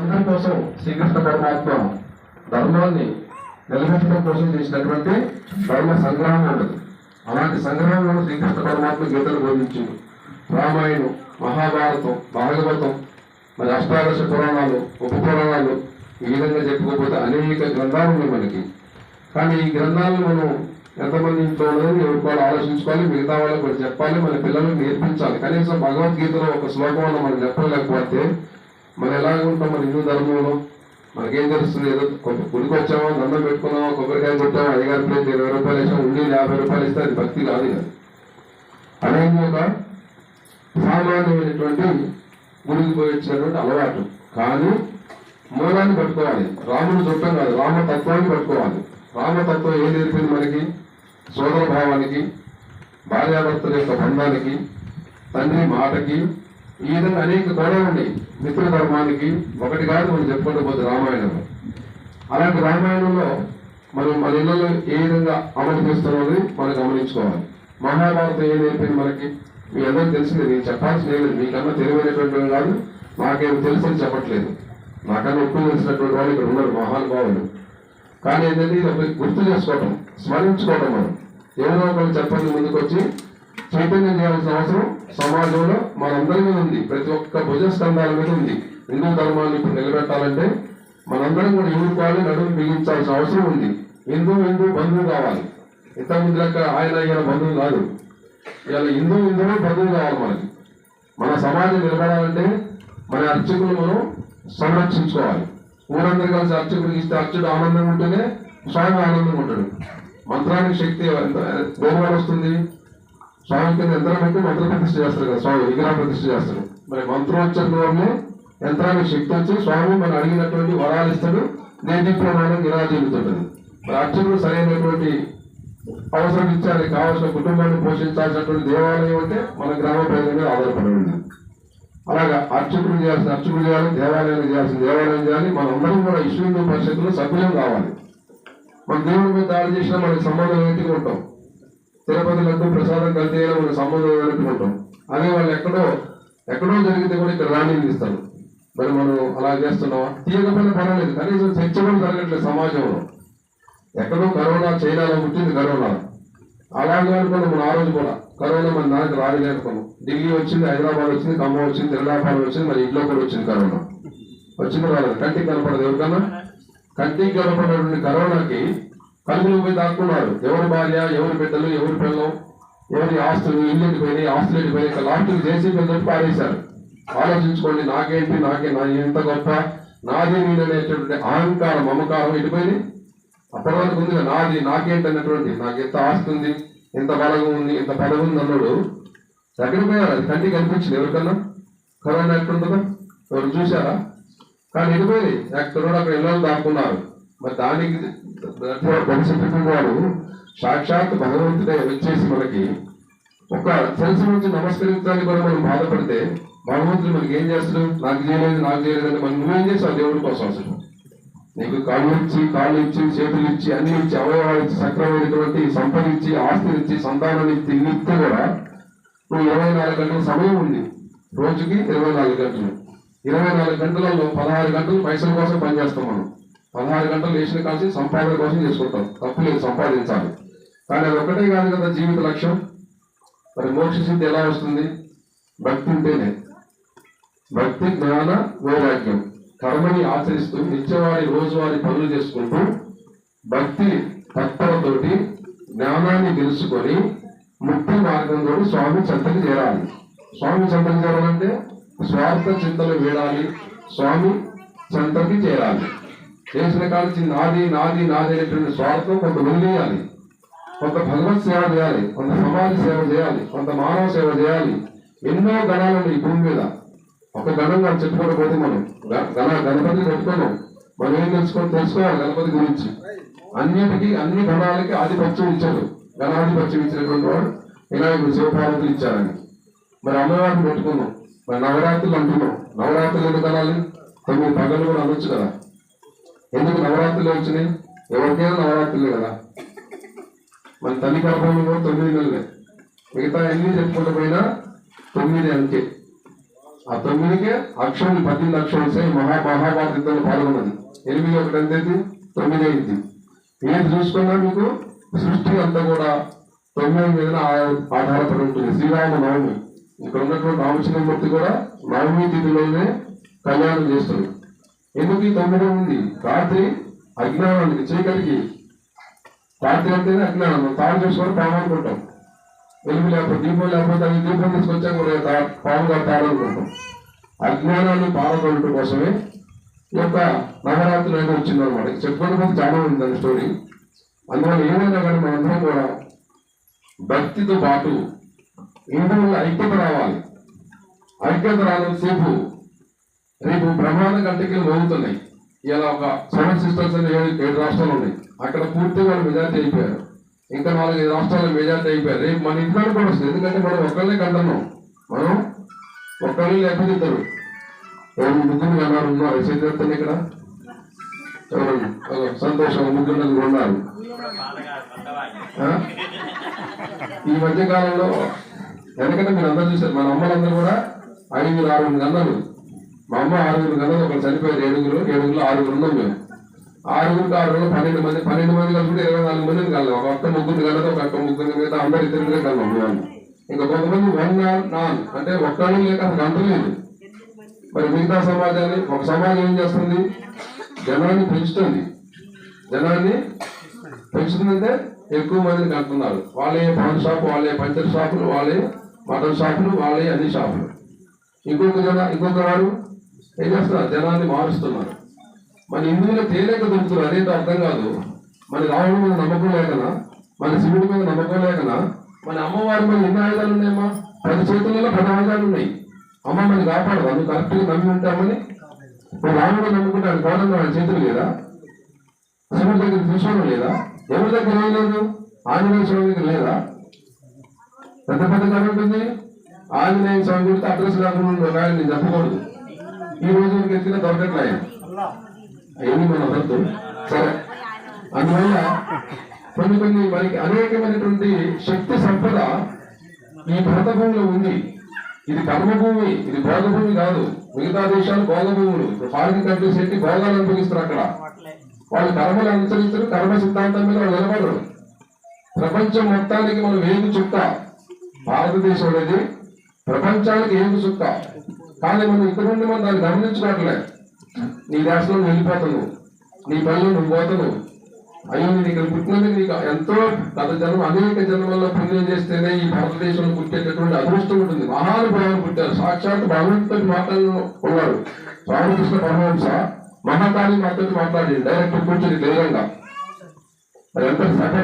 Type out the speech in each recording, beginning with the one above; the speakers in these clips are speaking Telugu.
అందరి కోసం శ్రీకృష్ణ పరమాత్మ ధర్మాన్ని నిలబెట్టడం కోసం చేసినటువంటి ధర్మ సంగ్రహం ఉండదు. అలాంటి సంగ్రహంలో శ్రీకృష్ణ పరమాత్మ గీతలు బోధించింది. రామాయణం మహాభారతం భాగవతం మరి అష్టాదశ పురాణాలు ఉప పురాణాలు ఈ విధంగా చెప్పుకోకపోతే అనేక గ్రంథాలు ఉన్నాయి మనకి. కానీ ఈ గ్రంథాలను మనం ఎంతమంది ఇంట్లో ఎవరు కూడా వాళ్ళు ఆలోచించుకోవాలి మిగతా వాళ్ళకి కూడా చెప్పాలి మన పిల్లలకు నేర్పించాలి. కనీసం భగవద్గీతలో ఒక శ్లోకం మనం చెప్పలేకపోతే మనం ఎలాగ ఉంటాం? మన హిందూ ధర్మంలో మనకేం తెలుస్తుంది? ఏదో కొంచెం గుడికి వచ్చామా దండం పెట్టుకున్నామో కొబ్బరికాయ కొట్టామో అయ్యగారి ప్లేట్ ఇరవై రూపాయలు వేసాం ఉండి యాభై రూపాయలు ఇస్తే అది భక్తి కాదు కదా. అనేది ఒక సామాన్యమైనటువంటి గుడికి పోయి వచ్చినటువంటి అలవాటు. కానీ మూలాన్ని పట్టుకోవాలి. రాముడు చుట్టం కాదు రామతత్వాన్ని పట్టుకోవాలి. రామతత్వం ఏం నేర్పింది మనకి? సోదర భావానికి భార్యాభర్తల యొక్క బంధానికి తండ్రి మాటకి ఈ విధంగా అనేక గొడవలు ఉన్నాయి. మిత్ర ధర్మానికి ఒకటి కాదు మనం చెప్పుకుంటూ పోతే రామాయణంలో అలాంటి రామాయణంలో మనం మన ఇళ్ళలో ఏ విధంగా అమలు చేస్తున్నది మనం గమనించుకోవాలి. మహాభారతం ఏం నేర్పింది మనకి? మీ అందరికి తెలిసింది నేను చెప్పాల్సిన లేదు. మీకన్నా తెలివైనటువంటి వాళ్ళు కాదు తెలుసు తెలుసని చెప్పట్లేదు. నాకన్నా ఎక్కువ తెలిసినటువంటి వాళ్ళు ఇక్కడ ఉన్నారు మహానుభావులు. కానీ ఏంటంటే ఇది ఒకటి గుర్తు చేసుకోవటం స్మరించుకోవటం మనం. ఎవరో ఒకరు చెప్పండి ముందుకు వచ్చి చైతన్యం చేయాల్సిన అవసరం సమాజంలో మనందరి మీద ఉంది. ప్రతి ఒక్క భుజ స్తంభాల మీద ఉంది. హిందూ ధర్మాన్ని ఇప్పుడు నిలబెట్టాలంటే మనందరం కూడా ఎదుర్కోవాలి నడుము బిగించాల్సిన అవసరం ఉంది. హిందూ హిందూ బంధువు కావాలి. ఇంతకుముందు లెక్క ఆయన ఈయన బంధువు కాదు. ఇవాళ హిందూ హిందువు బంధువు కావాలి మనకి. మన సమాజం నిలబడాలంటే మన అర్చకులు మనం సంరక్షించుకోవాలి. ఊరందరూ కలిసి అర్చకుడికి ఇస్తే అర్చుడు ఆనందంగా ఉంటేనే స్వామి ఆనందంగా ఉంటాడు. మంత్రానికి శక్తి ఎంత వస్తుంది? స్వామి కింద యంత్రం పెట్టి మంత్ర ప్రతిష్ఠ చేస్తారు కదా స్వామి విగ్రహం ప్రతిష్ఠ చేస్తారు. మరి మంత్రోచ్చరణలోనే యంత్రానికి శక్తి వచ్చి స్వామి మనం అడిగినటువంటి వరాలు ఇస్తాడు నేటి ప్రమాణం ఇలా మరి అర్చకుడు సరైనటువంటి అవసరం ఇచ్చాలి కావాల్సిన కుటుంబాన్ని పోషించాల్సినటువంటి దేవాలయం అంటే మన గ్రామ ప్రజల మీద ఆధారపడి ఉంది. అలాగా అర్చకుడు చేయాల్సిన అర్చకుడు చేయాలి దేవాలయాలు చేయాల్సిన దేవాలయం చేయాలి మనందరం కూడా విశ్వ హిందూ పరిషత్తులో సభ్యులం కావాలి. మన దేవుడి మీద దాడి చేసినా మనకి సంబంధం ఏంటి ఉంటాం తిరుపతిలకు ప్రసాదం కలితే మన సంబంధం అనుకుంటాం ఉంటాం అదే వాళ్ళు ఎక్కడో ఎక్కడో జరిగితే కూడా ఇక్కడ రాణి తీస్తారు. మరి మనం అలా చేస్తున్నావా? తీయకపోయినా పర్వాలేదు కనీసం చర్చ కూడా జరగట్లేదు సమాజంలో. ఎక్కడో కరోనా చైనాలో పుట్టింది కరోనా. అలాగే అనుకున్నాం మనం ఆ రోజు కూడా. కరోనా మన దానికి రాలేదు అనుకున్నాం. ఢిల్లీ వచ్చింది హైదరాబాద్ వచ్చింది ఖమ్మం వచ్చింది తిరునాపాలెం వచ్చింది మన ఇంట్లో కూడా వచ్చింది కరోనా. వచ్చింది రాలేదు? కంటికి కనపడదు ఎవరికన్నా? కంటికి కనపడినటువంటి కరోనాకి కలుగులు పోయి దాక్కున్నారు ఎవరి భార్య ఎవరి బిడ్డలు ఎవరి పిల్లలు ఎవరి ఆస్తులు ఇల్లు పోయినాయి ఆస్తులు ఎండిపోయినాయి లాస్ట్కి జేసీ పిల్లలు పారేశారు. ఆలోచించుకోండి నాకేంటి నాకే నా ఎంత గొప్ప నాది నేను అనేటువంటి అహంకారం మమకారం ఎడిపోయింది అప్పటి వరకు ఉంది నాది నాకేంటి అన్నటువంటి నాకు ఎంత ఆస్తి ఉంది ఎంత బలగం ఉంది ఎంత పదవి ఉంది అన్నాడు. ఎక్కడికి పోయారు అది కంటికి కనిపించింది ఎవరికన్నా? కరోనా ఎట్లుంటుందో ఎవరు చూసారా కానీ ఎడిపోయింది ఎక్కడో అక్కడ ఇళ్ళలో దాక్కున్నారు. మరి దానికి భవిష్యత్తు వారు సాక్షాత్ భగవంతుడే వచ్చేసి మనకి ఒక సెన్స్ నుంచి నమస్కరించడానికి కూడా మనం బాధపడితే భగవంతుడు మనకి ఏం చేస్తాడు? నాకు చేయలేదు నాకు చేయలేదు అంటే మనం నువ్వేం చేస్తావు? దేవుడి కోసం అసలు నీకు కళ్ళు ఇచ్చి కాళ్ళు ఇచ్చి చేతులు ఇచ్చి అన్ని ఇచ్చి అవయవాలు ఇచ్చి సక్రమైనటువంటి సంపద ఇచ్చి ఆస్తి ఇచ్చి సంతానం ఇచ్చి ఇన్ని ఇస్తే కూడా నువ్వు ఇరవై నాలుగు గంటల సమయం ఉంది. రోజుకి ఇరవై నాలుగు గంటలు. ఇరవై నాలుగు గంటలలో పదహారు గంటలు పైసల కోసం పనిచేస్తాం మనం. పదహారు గంటలు లేచిన కాల్సి సంపాదన కోసం చేసుకుంటాం. తప్పు లేదు సంపాదించాలి. కానీ అది ఒకటే కాదు కదా జీవిత లక్ష్యం. మరి మోక్ష సిద్ధి ఎలా వస్తుంది? భక్తి ఉంటేనే. భక్తి జ్ఞాన వైరాగ్యం. కర్మని ఆచరిస్తూ నిత్యవారి రోజువారి పనులు చేసుకుంటూ భక్తి తత్పరతోటి జ్ఞానాన్ని తెలుసుకొని ముక్తి మార్గంలో స్వామి చెంతకి చేరాలి. స్వామి చెంతకి చేరాలంటే స్వార్థ చింతలు వేడాలి. స్వామి చెంతకి చేరాలి. చేసిన కాల్చి నాది నాది నాది అనేటువంటి స్వార్థం కొంత వదిలేయాలి కొంత భగవత్ సేవ చేయాలి. కొంత సమాజ సేవ చేయాలి. కొంత మానవ సేవ చేయాలి. ఎన్నో గణాలు ఈ భూమి మీద. ఒక గణం మనం చెప్పుకోకపోతే మనం గణ గణపతి పెట్టుకోను మనం ఏం తెలుసుకోవాలి తెలుసుకోవాలి గణపతి గురించి. అన్నిటికీ అన్ని గణాలకి ఆధిపత్యం ఇచ్చారు గణాధిపత్యం ఇచ్చినటువంటి వాడు వినాయకుడు శివపార్వతులు ఇచ్చారని. మరి అమ్మవారిని పెట్టుకున్నాం. మరి నవరాత్రులు అంటున్నాం. నవరాత్రులు ఎందుకు అనాలి తొమ్మిది పగలు కూడా అనొచ్చు కదా. ఎందుకు నవరాత్రులు వచ్చినాయి? ఎవరికైనా నవరాత్రులే కదా. మన తల్లి గర్భంలో కూడా తొమ్మిది నెలలే. మిగతా ఎన్ని చెప్పుకుంటూ పోయినా తొమ్మిది అంతే. ఆ తొమ్మిదికే అక్షరం పద్దెనిమిది అక్షరం సే మహా మహాభారత యుద్ధంలో పాల్గొన్నది. ఎనిమిది ఒకటి ఎంత అయింది తొమ్మిది అయింది. ఏది చూసుకున్నా మీకు సృష్టి అంతా కూడా తొమ్మిది మీద ఆధారపడి ఉంటుంది. శ్రీరామ నవమి. ఇక్కడ ఉన్నటువంటి రామచంద్రమూర్తి కూడా నవమి తిథిలోనే కళ్యాణం చేస్తుంది ఎందుకు ఈ తొమ్మిది ఉంది? రాత్రి అజ్ఞానానికి చీకటికి. రాత్రి అంటేనే అజ్ఞానం తాను చూసుకొని పాము అనుకుంటాం వెలుగు లేకపోతే దీపం లేకపోతే అది దీపం తీసుకొచ్చాక కూడా తా- పాముగా తాడు అజ్ఞానాన్ని పాల్గొనడం కోసమే ఈ యొక్క నవరాత్రులు అనేది వచ్చింది అనమాట చెప్పుకోవడం చాలా ఉంది దాని స్టోరీ అందువల్ల ఏమైనా కానీ మనందరం కూడా భక్తితో పాటు హిందువుల ఐక్యత రావాలి. ఐక్యత రానంతసేపు రేపు ప్రమాద గంటకి మోగుతున్నాయి. ఇలా ఒక సెవెన్ సిస్టర్స్ అనే ఏడు ఏడు రాష్ట్రాలు ఉన్నాయి. అక్కడ పూర్తిగా వాళ్ళు మెజార్టీ అయిపోయారు. ఇంకా నాలుగైదు రాష్ట్రాలు మెజార్టీ అయిపోయారు. రేపు మన ఇంట్లో కూడా వస్తుంది. ఎందుకంటే మనం ఒక్కళ్ళే కంటున్నాం మనం ఒక్కళ్ళు లేకపోతే ఇద్దరు. ఎవరు ముగ్గురు అన్నారు ఉన్నారు చైతన్య ఇక్కడ? సంతోషం ముగ్గురు ఉన్నారు. ఈ మధ్య కాలంలో ఎందుకంటే మీరు అందరూ చూసారు మన అమ్మలందరూ కూడా ఐదు ఆరు మంది అన్నారు. మా అమ్మ ఆరుగురు కదా ఒకరు చనిపోయారు. ఏడుగురు ఏడుగురు ఆరుగురు ఉన్నాం మేము. ఆరుగురికి ఆరుగురు పన్నెండు మంది పన్నెండు మంది కలిసి ఇరవై నాలుగు మందిని కలదు ఒక అక్క ముగ్గురు కలదు ఒక అక్క ముగ్గురు మిగతా అందరు ఇద్దరు కలదాం మేము. ఇంకా కొంతమంది వన్ నాన్ నాన్. అంటే ఒక్కడు లేక అసలు అంటలేదు మరి మిగతా సమాజాన్ని ఒక సమాజం ఏం చేస్తుంది? జనాన్ని పెంచుతుంది. జనాన్ని పెంచుతుందంటే ఎక్కువ మందిని కడుతున్నారు వాళ్ళే పాన్ షాప్ వాళ్ళే పంచర్ షాపులు వాళ్ళే మటన్ షాపులు వాళ్ళే అన్ని షాపులు. ఇంకొక జన ఇంకొక వారు ఏం చేస్తున్నారు జనాన్ని మారుస్తున్నారు. మన హిందువులు తేలేక దొరుకుతున్నారు అదేంటో అర్థం కాదు. మన రావణుడి మీద నమ్మకం లేకనా? మన శివుడి మీద నమ్మకం లేకనా? మన అమ్మవారి మీద ఎన్ని ఆయుధాలు ఉన్నాయమ్మా? పది చేతులలో పది ఆయుధాలు ఉన్నాయి. అమ్మ మనం కాపాడదా? నువ్వు కరెక్ట్గా నమ్మి ఉంటామని నువ్వు రాముడు నమ్ముకుంటాను కోడలు వాళ్ళ చేతులు లేదా? శివుడి దగ్గర తీసుకోవడం లేదా? ఎవరి దగ్గర ఏం లేదు ఆంజనేయ స్వామి దగ్గర లేదా? పెద్ద పెద్ద కనుంటుంది ఉంటుంది ఆంజనేయ స్వామి గురించి అడ్రస్ లేకుండా ఒక ఆయన నేను చెప్పకూడదు. ఈ రోజు ఎత్తిన దొరకట్లే అవన్నీ మన వద్దు. సరే. అందువల్ల కొన్ని కొన్ని మనకి అనేకమైనటువంటి శక్తి సంపద ఈ భరత భూమిలో ఉంది. ఇది కర్మభూమి ఇది భోగభూమి కాదు. మిగతా దేశాలు భోగభూములు. ఇప్పుడు ఫారిన్ కంట్రీస్ ఏంటి? భోగాలు అనుభవిస్తారు అక్కడ. వాళ్ళు కర్మలు అనుసరిస్తారు కర్మ సిద్ధాంతం మీద వాళ్ళు నిలబడరు. ప్రపంచం మొత్తానికి మనం ఏది చుక్క భారతదేశం అనేది ప్రపంచానికి ఏది చుక్క కానీ మనం ఇక్కడ మనం దాన్ని గమనించుకోవట్లే నీ దేశంలో వెళ్ళిపోతాను నీ పనులు నువ్వు పోతాను అయ్యో నేను ఇక్కడ పుట్టినందుకు నీకు ఎంతో గత జన్మ అనేక జన్మల్లో పుణ్యం చేస్తేనే ఈ భారతదేశంలో పుట్టేటటువంటి అదృష్టం ఉంటుంది. మహానుభావులు పుట్టారు సాక్షాత్ భగవంతుడి మాటలు ఉన్నారు రామకృష్ణ పరమహంస మహాకాళి మాతో మాట్లాడి డైరెక్ట్ కూర్చొని ధైర్యంగా మరి ఎంత సక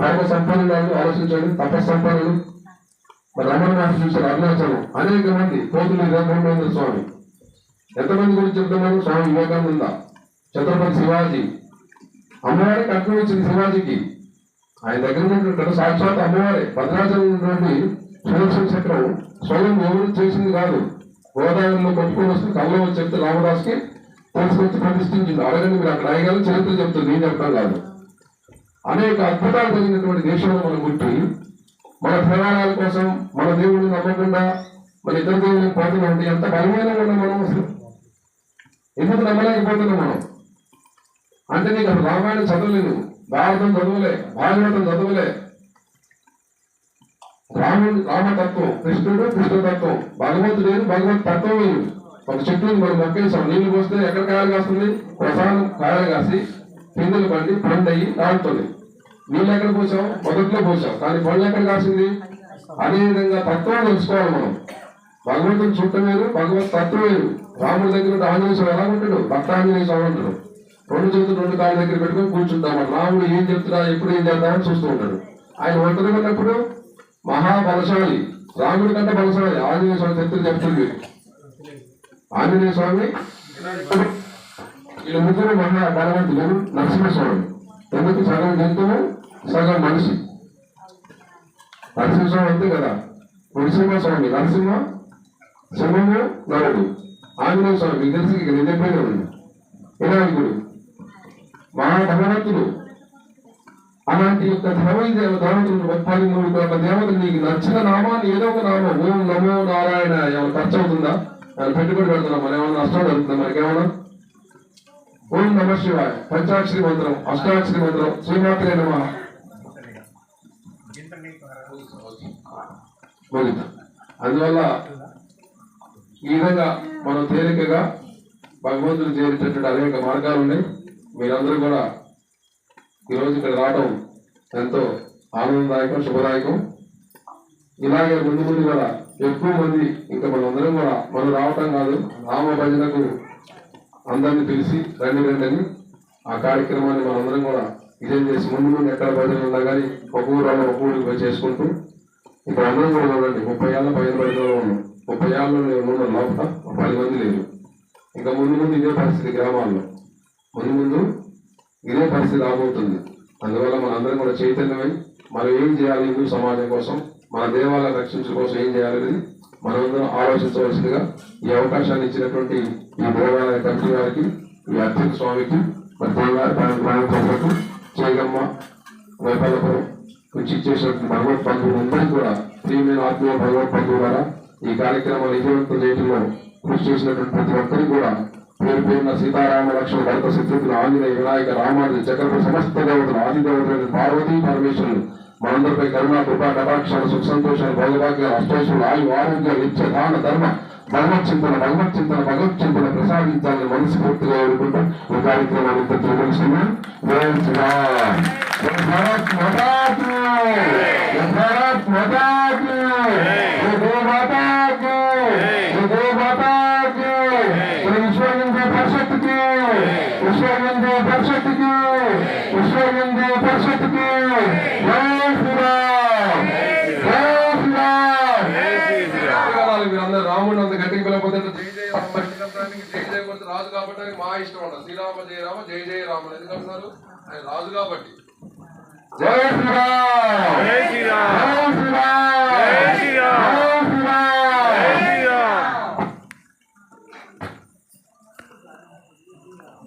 పరమ సంపన్నులు ఆలోచించండి. తపస్సంపన్నులు మరి రమణ మహర్షి చూశారు అరుణాచలం అనేక మంది కోతులు రాఘవేంద్ర స్వామి. ఎంతమంది గురించి చెప్తున్నాను స్వామి వివేకానంద ఛత్రపతి శివాజీ. అమ్మవారికి అర్థం వచ్చింది శివాజీకి. ఆయన దగ్గర ఉన్నటువంటి సాక్షాత్ అమ్మవారే. భద్రాచలం ఉన్నటువంటి సుదర్శన చక్రం స్వయం ఎవరు చేసింది కాదు. గోదావరిలో కొట్టుకొని వస్తే కళ్ళలో చెప్తే రామదాస్కి తీసుకొచ్చి ప్రతిష్ఠించింది. అడగండి మీరు అక్కడ అయ్యగారు చరిత్ర చెప్తుంది. నేను చెప్తాను కాదు. అనేక అద్భుతాలు జరిగినటువంటి దేశంలో మనం గుర్తి మన పురాణాల కోసం మన దేవుడిని నమ్మకుండా మన ఇద్దరు దేవుడిని పోతున్నాం అంటే ఎంత బలమైన ఉన్నాం మనం అసలు. ఎందుకు నమ్మలేకపోతున్నాం మనం? అంటే నీకు అసలు రామాయణం చదవలేదు భారతం చదవలే భాగవతం చదవలే. రాముడు రామతత్వం కృష్ణుడు కృష్ణతత్వం భగవంతుడు వేరు భగవత్ తత్వం వేరు ఒక చెట్టుని మనం మొక్కేసాం నీళ్ళు పోస్తే ఎక్కడ కాయలు కాస్తుంది? ప్రసాదం కాయలు కాసి పిందెలు పండి పండు అయ్యి కాలుతుంది నీళ్ళు ఎక్కడ పోసాం మొదట్లో పోసాం కానీ పళ్ళు ఎక్కడ కాసింది? అదే విధంగా తత్వం తెలుసుకోవాలి మనం. భగవంతుని చుట్టం వేరు భగవత్ తత్వం వేరు రాముడి దగ్గర ఆంజనేయ స్వామి ఎలా ఉంటాడు? భక్త ఆంజనేయ స్వామి ఉంటాడు. రెండు చేతులు రెండు కాళ్ళ దగ్గర పెట్టుకొని కూర్చుంటాం రాముడు ఏం చెప్తున్నా ఎప్పుడు ఏం చేద్దామని చూస్తూ ఉంటాడు. ఆయన ఒంటరిగా ఉన్నప్పుడు మహాబలశాలి. రాముడి కంటే బలశాలి. ఆంజనేయ స్వామి చరిత్ర చెప్తుంది. ఆంజనేయ స్వామి వీళ్ళ ముగ్గురు మహా బలవంతులు. నరసింహస్వామి. ఎందుకు సగం జంతువు సగం మనిషి. నరసింహం అంతే కదా? నరసింహ స్వామి నరసింహ సింహము నరుడు ఆంజనేయ స్వామి మీకు తెలిసి ఇక నిండిపోయిన ఉంది వినాయకుడు మహాభగవంతుడు. అలాంటి యొక్క ధర్మీ దేవ దేవతలు ముప్పై మూడు కోట్ల దేవతలు నీకు నచ్చిన నామాన్ని ఏదో ఒక నామం. ఓం నమో నారాయణ ఏమైనా ఖర్చు అవుతుందా దాన్ని పెట్టుబడి పెడుతున్నాం మనం ఏమైనా నష్టం జరుగుతుందా మనకేమైనా ఓం నమ శివాయ. పంచాక్షరి మంత్రం అష్టాక్షరి మంత్రం శ్రీమాత్రే నమ. అందువల్ల ఈ విధంగా మనం తేలికగా భగవంతుడు చేరేటటువంటి అనేక మార్గాలు ఉన్నాయి. మీరందరూ కూడా ఈరోజు ఇక్కడ రావడం ఎంతో ఆనందదాయకం శుభదాయకం. ఇలాగే ముందు ముందు కూడా ఎక్కువ మంది ఇంకా మనందరం కూడా మనం రావటం కాదు. రామ భజనకు అందరిని పిలిచి రండి రండి అని ఆ కార్యక్రమాన్ని మనందరం కూడా ఇదేం చేసి ముందు ముందు ఎక్కడ భజన ఉన్నా కానీ ఒక ఊరిలో ఒక ఊరికి చేసుకుంటూ ఇప్పుడు అందరం కూడా చూడండి ముప్పై ఏళ్ళ పైన పడిలో ఉన్నాం ముప్పై ఏళ్ళలో నేను ఉన్న లోపల పది మంది లేరు. ఇంకా ముందు ముందు ఇదే పరిస్థితి గ్రామాల్లో. ముందు ముందు ఇదే పరిస్థితి రాబోతుంది. అందువల్ల మనందరం కూడా చైతన్యమై మనం ఏం చేయాలి హిందూ సమాజం కోసం మన దేవాలయం రక్షించడం కోసం ఏం చేయాలనేది మనందరం ఆలోచించవలసిందిగా ఈ అవకాశాన్ని ఇచ్చినటువంటి ఈ దేవాలయ కమిటీ వారికి ఈ అర్జున స్వామికి మరి దేవాలయ గ్రామ చేయగమ్మ వైపాలపురం నుంచి ఇచ్చేసినటువంటి భగవత్ బంధువులందరికీ కూడా ప్రియమైన ఆత్మీయ భగవత్ బంధువులారా ఈ కార్యక్రమాలు విజయవంతం చేయడంలో కృషి చేసినటువంటి ప్రతి ఒక్కరికి కూడా పేరు పేరున సీతారామ లక్ష్మణ భరత శత్రుతులు ఆంజనేయ వినాయక రామాది చక్రపు సమస్త దేవతలు ఆది దేవతలైన పార్వతీ పరమేశ్వరులు మనందరిపై కరుణ కృపా కటాక్షాలు సుఖ సంతోషాలు భోగభాగ్యాలు అష్టోషులు ఆయు ఆరోగ్యాలు ఇచ్చే దాన ధర్మ భగవత్ చింతన భగవత్ చింతన భగవత్ చింతన ప్రసాదించాలని మనస్ఫూర్తిగా ఎదుర్కొంటూ ఈ కార్యక్రమాన్ని ఇంత ముగిస్తున్నాం భారత్ మాతా భారత్ మాతా ఇష్టం అంటారు శ్రీరామ జయ రామ జయ జయ రామ. ఎందుకంటున్నారు ఆయన రాజు కాబట్టి. జయ శ్రీరామ్! జయ శ్రీరామ్!